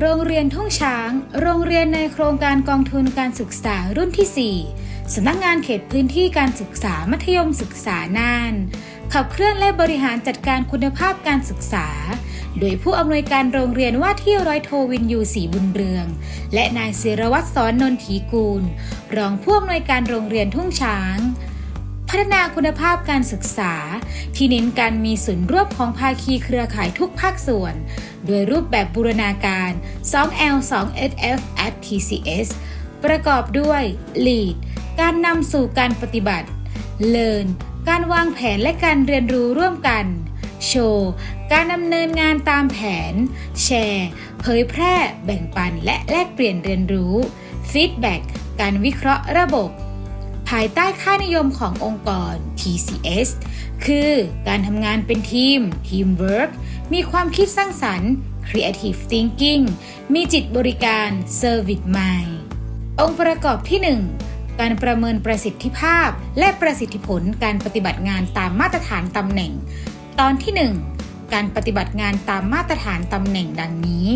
โรงเรียนทุ่งช้าง โรงเรียนในโครงการกองทุนการศึกษารุ่นที่ 4 สำนักงานเขตพื้นที่การศึกษามัธยมศึกษาน่าน ขับเคลื่อนและบริหารจัดการคุณภาพการศึกษา โดยผู้อำนวยการโรงเรียนว่าที่ร้อยโทวินยูศรีบุญเรือง และนายศิรวัตรสอนนนทีกูล รองผู้อำนวยการโรงเรียนทุ่งช้าง พัฒนาคุณภาพการศึกษา ที่เน้นการมีส่วนร่วมของภาคีเครือข่ายทุกภาคส่วน โดยรูปแบบบูรณาการ 2L 2SF at TCS ประกอบด้วย Lead การนำสู่การปฏิบัติ Learn การวางแผนและการเรียนรู้ร่วมกัน Show การดำเนินงานตามแผน Share เผยแพร่ แบ่งปัน และแลกเปลี่ยนเรียนรู้ Feedback การวิเคราะห์ระบบ ภายใต้ค่านิยมขององค์กร TCS คือการทำงานเป็นทีม Teamwork มีความคิดสร้างสรรค์ Creative Thinking มีจิตบริการ Service Mind องค์ประกอบที่ 1 การประเมินประสิทธิภาพ และประสิทธิผลการปฏิบัติงานตามมาตรฐานตำแหน่ง ตอนที่ 1 การปฏิบัติงานตามมาตรฐานตำแหน่งดังนี้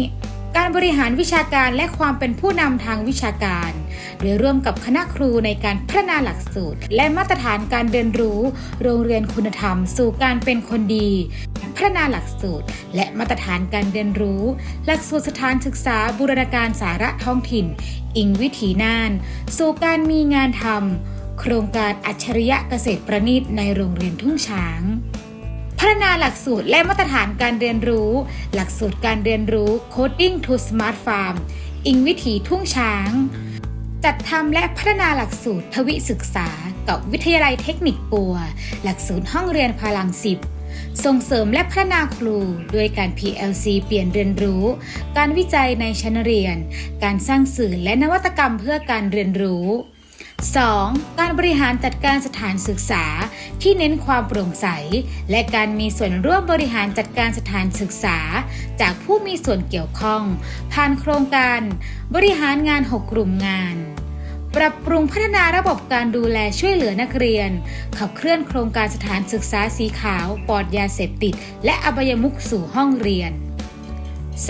การบริหารวิชาการและความเป็นผู้นำทางวิชาการ โดยร่วมกับคณะครูในการพัฒนาหลักสูตร และมาตรฐานการเรียนรู้ โรงเรียนคุณธรรม สู่การเป็นคนดี พัฒนาหลักสูตร และมาตรฐานการเรียนรู้ หลักสูตรสถานศึกษาบูรณาการสาระท้องถิ่น อิงวิถีน่าน สู่การมีงานทำโครงการอัจฉริยะเกษตรประณีตในโรงเรียนทุ่งช้าง พัฒนาหลักสูตรและมาตรฐานการเรียนรู้ หลักสูตรการเรียนรู้ Coding to Smart Farm อิงวิถีทุ่งช้าง จัดทำและพัฒนาหลักสูตรทวิศึกษา กับวิทยาลัยเทคนิคปัว หลักสูตรห้องเรียนพลังสิบส่งเสริมและพัฒนาครูด้วยการ PLC เปลี่ยนเรียนรู้ การวิจัยในชั้นเรียน การสร้างสื่อและนวัตกรรมเพื่อการเรียนรู้ 2. การบริหารจัดการสถานศึกษาที่เน้นความโปร่งใส และการมีส่วนร่วมบริหารจัดการสถานศึกษา จากผู้มีส่วนเกี่ยวข้อง ผ่านโครงการ บริหารงาน 6 กลุ่มงาน ปรับปรุงพัฒนาระบบการดูแลช่วยเหลือนักเรียน ขับเคลื่อนโครงการสถานศึกษาสีขาวปลอดยาเสพติด และอบายมุขสู่ห้องเรียน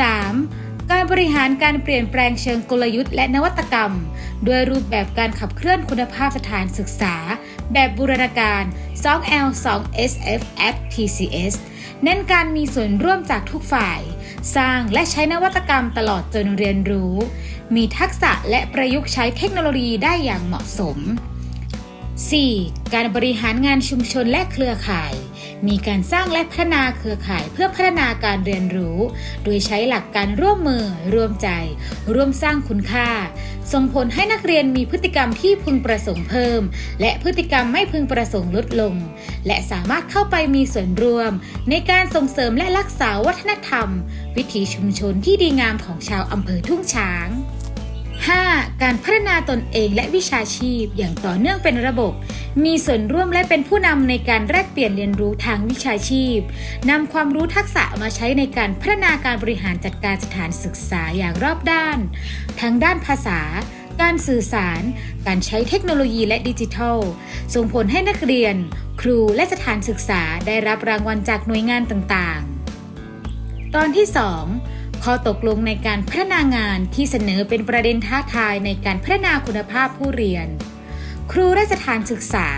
3. การบริหารการเปลี่ยนแปลงเชิงกลยุทธ์และนวัตกรรม ด้วยรูปแบบการขับเคลื่อนคุณภาพสถานศึกษา แบบบูรณาการ 2L 2SF at TCS เน้นการมีส่วนร่วมจากทุกฝ่าย สร้างและใช้นวัตกรรมตลอดจนเรียนรู้ มีทักษะและประยุกต์ใช้เทคโนโลยีได้อย่างเหมาะสม 4. การบริหารงานชุมชนและเครือข่าย มีการสร้างและพัฒนาเครือข่ายเพื่อพัฒนาการเรียนรู้ โดยใช้หลักการร่วมมือ ร่วมใจ ร่วมสร้างคุณค่า ส่งผลให้นักเรียนมีพฤติกรรมที่พึงประสงค์เพิ่ม และพฤติกรรมไม่พึงประสงค์ลดลง และสามารถเข้าไปมีส่วนร่วม ในการส่งเสริมและรักษาวัฒนธรรม วิถีชุมชนที่ดีงามของชาวอำเภอทุ่งช้าง 5. การพัฒนาตนเองและวิชาชีพ อย่างต่อเนื่องเป็นระบบ มีส่วนร่วมและเป็นผู้นำในการแลกเปลี่ยนเรียนรู้ทางวิชาชีพนำความรู้ทักษะมาใช้ในการพัฒนาการบริหารจัดการสถานศึกษาอย่างรอบด้าน ทั้งด้านภาษา การสื่อสาร การใช้เทคโนโลยีและดิจิทัล ส่งผลให้นักเรียน ครูและสถานศึกษาได้รับรางวัลจากหน่วยงานต่างๆ ตอนที่ 2 ข้อตกลงในการพัฒนางานที่เสนอเป็นประเด็นท้าทายในการพัฒนาคุณภาพผู้เรียน ครูและสถานศึกษา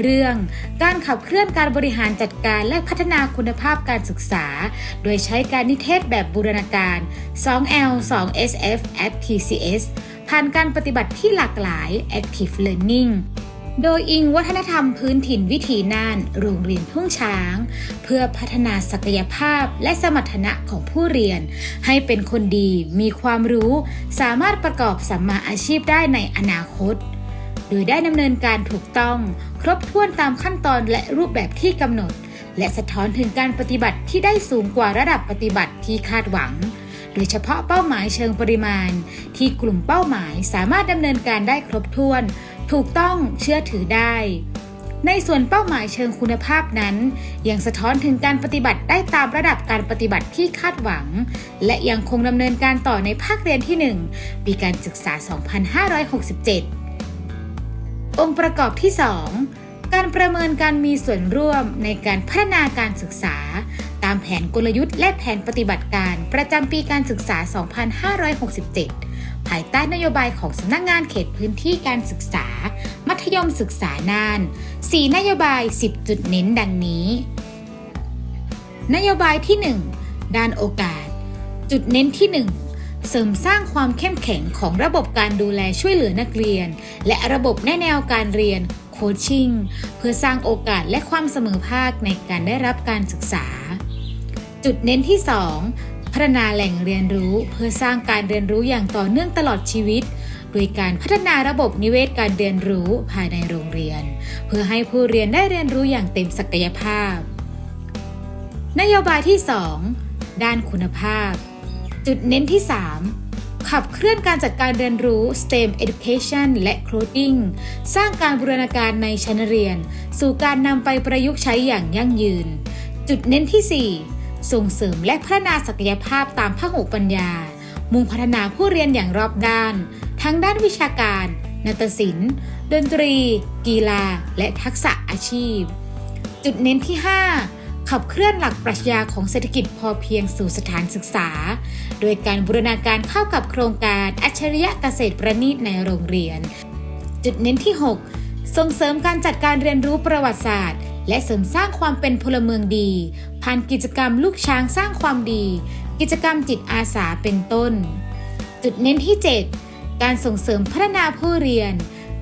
เรื่องการขับเคลื่อนการบริหารจัดการและพัฒนาคุณภาพการศึกษา โดยใช้การนิเทศแบบบูรณาการ 2L 2SF at TCS ผ่านการปฏิบัติที่หลากหลาย Active Learning โดยอิงวัฒนธรรมพื้นถิ่นวิถีน่านโรงเรียนทุ่งช้าง เพื่อพัฒนาศักยภาพและสมรรถนะของผู้เรียน ให้เป็นคนดีมีความรู้ สามารถประกอบสัมมาอาชีพได้ในอนาคต โดยได้ดำเนินการถูกต้อง ครบถ้วนตามขั้นตอนและรูปแบบที่กำหนด และสะท้อนถึงการปฏิบัติที่ได้สูงกว่าระดับปฏิบัติที่คาดหวังโดยเฉพาะเป้าหมายเชิงปริมาณ ที่กลุ่มเป้าหมายสามารถดำเนินการได้ครบถ้วน ถูกต้องเชื่อถือได้ ในส่วนเป้าหมายเชิงคุณภาพนั้น ยังสะท้อนถึงการปฏิบัติได้ตามระดับการปฏิบัติที่คาดหวัง และยังคงดำเนินการต่อในภาคเรียนที่ 1 ปีการศึกษา 2567 องค์ประกอบที่ 2การประเมินการมีส่วนร่วมในการพัฒนาการศึกษา ตามามแผนกลยุทธ์และแผนปฏิบัติการประจำปีการศึกษา 2567 ภายใต้นโยบายของสำนักงงานเขตพื้นที่การศึกษา มัธยมศึกษานาน 4 นโยบาย 10 จุดเน้นดังนี้ นโยบายที่ 1 ด้านโอกาส จุดเน้นที่ 1เสริมสร้างความเข้มแข็งของระบบการดูแลช่วยเหลือนักเรียน และระบบแนแนวการเรียนโคชชิ่งเพื่อสร้างโอกาสและความเสมอภาคในการได้รับการศึกษา จุดเน้นที่ 2 พัฒนาแหล่งเรียนรู้เพื่อสร้างการเรียนรู้อย่างต่อเนื่องตลอดชีวิต โดยการพัฒนาระบบนิเวศการเรียนรู้ภายในโรงเรียน เพื่อให้ผู้เรียนได้เรียนรู้อย่างเต็มศักยภาพ นโยบายที่ 2 ด้านคุณภาพ จุดเน้นที่ 3ขับเคลื่อนการจัดการเรียนรู้ STEM Education และ Coding สร้างการบูรณาการในชั้นเรียน สู่การนำไปประยุกต์ใช้อย่างยั่งยืน จุดเน้นที่ 4 ส่งเสริมและพัฒนาศักยภาพตามภาคหกปัญญา มุ่งพัฒนาผู้เรียนอย่างรอบด้าน ทั้งด้านวิชาการ นาฏศิลป์ ดนตรี กีฬา และทักษะอาชีพ จุดเน้นที่ 5 ขับเคลื่อนหลักปรัชญาของเศรษฐกิจพอเพียงสู่สถานศึกษา โดยการบูรณาการเข้ากับโครงการอัจฉริยะเกษตรประณีตในโรงเรียน จุดเน้นที่ 6 ส่งเสริมการจัดการเรียนรู้ประวัติศาสตร์ และเสริมสร้างความเป็นพลเมืองดี ผ่านกิจกรรมลูกช้างสร้างความดี กิจกรรมจิตอาสาเป็นต้น จุดเน้นที่ 7 การส่งเสริมพัฒนาผู้เรียน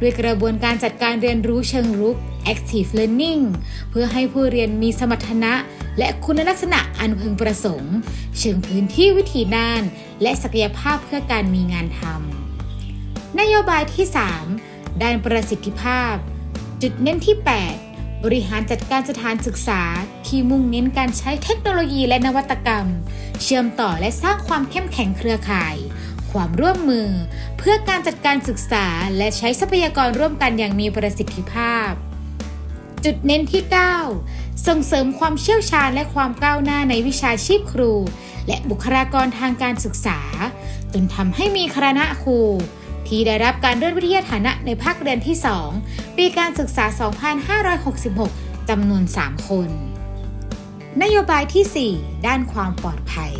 ด้วยกระบวนการจัดการเรียนรู้เชิงรุก active learning เพื่อให้ผู้เรียนมีสมรรถนะ และคุณลักษณะอันพึงประสงค์ เชิงพื้นที่วิถีน่าน และศักยภาพเพื่อการมีงานทำนโยบายที่ 3 ด้านประสิทธิภาพ จุดเน้นที่ 8 บริหารจัดการสถานศึกษา ที่มุ่งเน้นการใช้เทคโนโลยีและนวัตกรรม เชื่อมต่อและสร้างความเข้มแข็งเครือข่าย ความร่วมมือ เพื่อการจัดการศึกษาและใช้ทรัพยากรร่วมกันอย่างมีประสิทธิภาพ จุดเน้นที่ 9 ส่งเสริมความเชี่ยวชาญและความก้าวหน้าในวิชาชีพครู และบุคลากรทางการศึกษา จนทำให้มีคณะครูที่ได้รับการเลื่อนวิทยาฐานะในภาคเรียนที่ 2 ปีการศึกษา 2566 จำนวน 3 คน นโยบายที่ 4 ด้านความปลอดภัย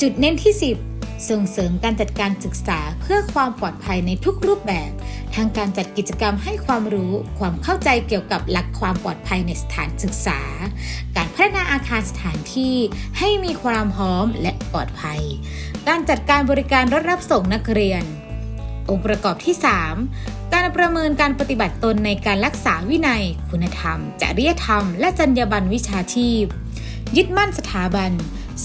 จุดเน้นที่ 10 ส่งเสริมการจัดการศึกษาเพื่อความปลอดภัยในทุกรูปแบบทั้งการจัดกิจกรรมให้ความรู้ความเข้าใจเกี่ยวกับหลักความปลอดภัยในสถานศึกษา การพัฒนาอาคารสถานที่ให้มีความพร้อมและปลอดภัย การจัดการบริการรถรับส่งนักเรียนองค์ประกอบที่ 3 การประเมินการปฏิบัติตนในการรักษาวินัย คุณธรรม จริยธรรม และจรรยาบรรณวิชาชีพ ยึดมั่นสถาบัน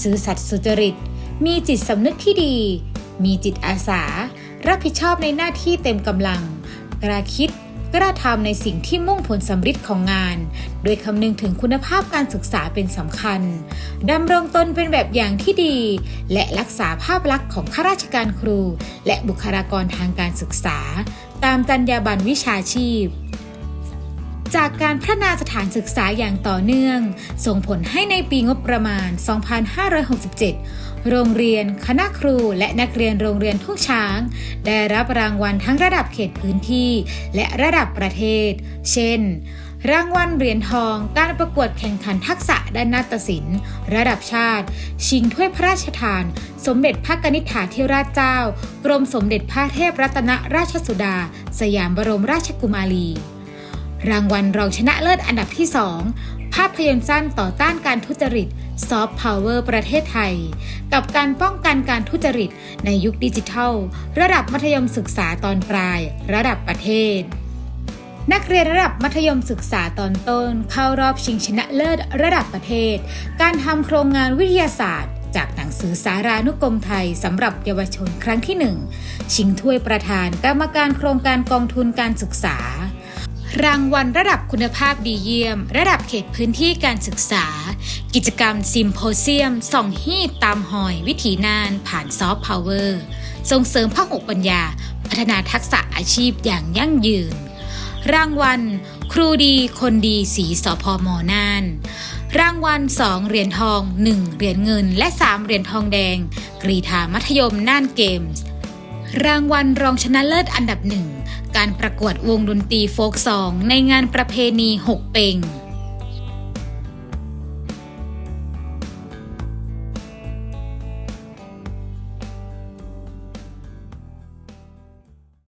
ซื่อสัตย์สุจริต มีจิตสำนึกที่ดี มีจิตอาสา รับผิดชอบในหน้าที่เต็มกำลังกล้าคิดกล้าทำในสิ่งที่มุ่งผลสำฤทธิ์ของงาน โดยคำนึงถึงคุณภาพการศึกษาเป็นสำคัญ ดำรงตนเป็นแบบอย่างที่ดี และรักษาภาพลักษณ์ของข้าราชการครู และบุคลากรทางการศึกษา ตามจรรยาบรรณวิชาชีพ จากการพัฒนาสถานศึกษาอย่างต่อเนื่อง ส่งผลให้ในปีงบประมาณ 2567 โรงเรียน คณะครูและนักเรียนโรงเรียนทุ่งช้าง ได้รับรางวัลทั้งระดับเขตพื้นที่ และระดับประเทศ เช่น รางวัลเหรียญทอง การประกวดแข่งขันทักษะด้านนาฏศิลป์ ระดับชาติ ชิงถ้วยพระราชทาน สมเด็จพระกนิษฐาธิราชเจ้า กรมสมเด็จพระเทพรัตนราชสุดา สยามบรมราชกุมารี รางวัลรองชนะเลิศอันดับที่ 2 ภาพยนตร์สั้นต่อต้านการทุจริตซอฟต์พาวเวอร์ประเทศไทย กับการป้องกันการทุจริตในยุคดิจิทัล ระดับมัธยมศึกษาตอนปลาย ระดับประเทศ นักเรียนระดับมัธยมศึกษาตอนต้น เข้ารอบชิงชนะเลิศระดับประเทศ การทำโครงงานวิทยาศาสตร์ จากหนังสือสารานุกรมไทยสำหรับเยาวชนครั้งที่ 1 ชิงถ้วยประธานกรรมการโครงการกองทุนการศึกษา รางวัลระดับคุณภาพดีเยี่ยม ระดับเขตพื้นที่การศึกษา กิจกรรมซิมโพเซียมส่องฮีดตามหอย วิถีนานผ่านซอฟต์พาวเวอร์ส่งเสริมภาคหกปัญญา พัฒนาทักษะอาชีพอย่างยั่งยืน รางวัล ครูดีคนดีสีสพมน่าน รางวัล 2 เหรียญทอง 1 เหรียญเงิน และ 3 เหรียญทองแดง กรีธามัธยมน่านเกมส์ รางวัลรองชนะเลิศอันดับหนึ่งการประกวดวงดนตรีโฟกซอง ในงานประเพณีหกเปง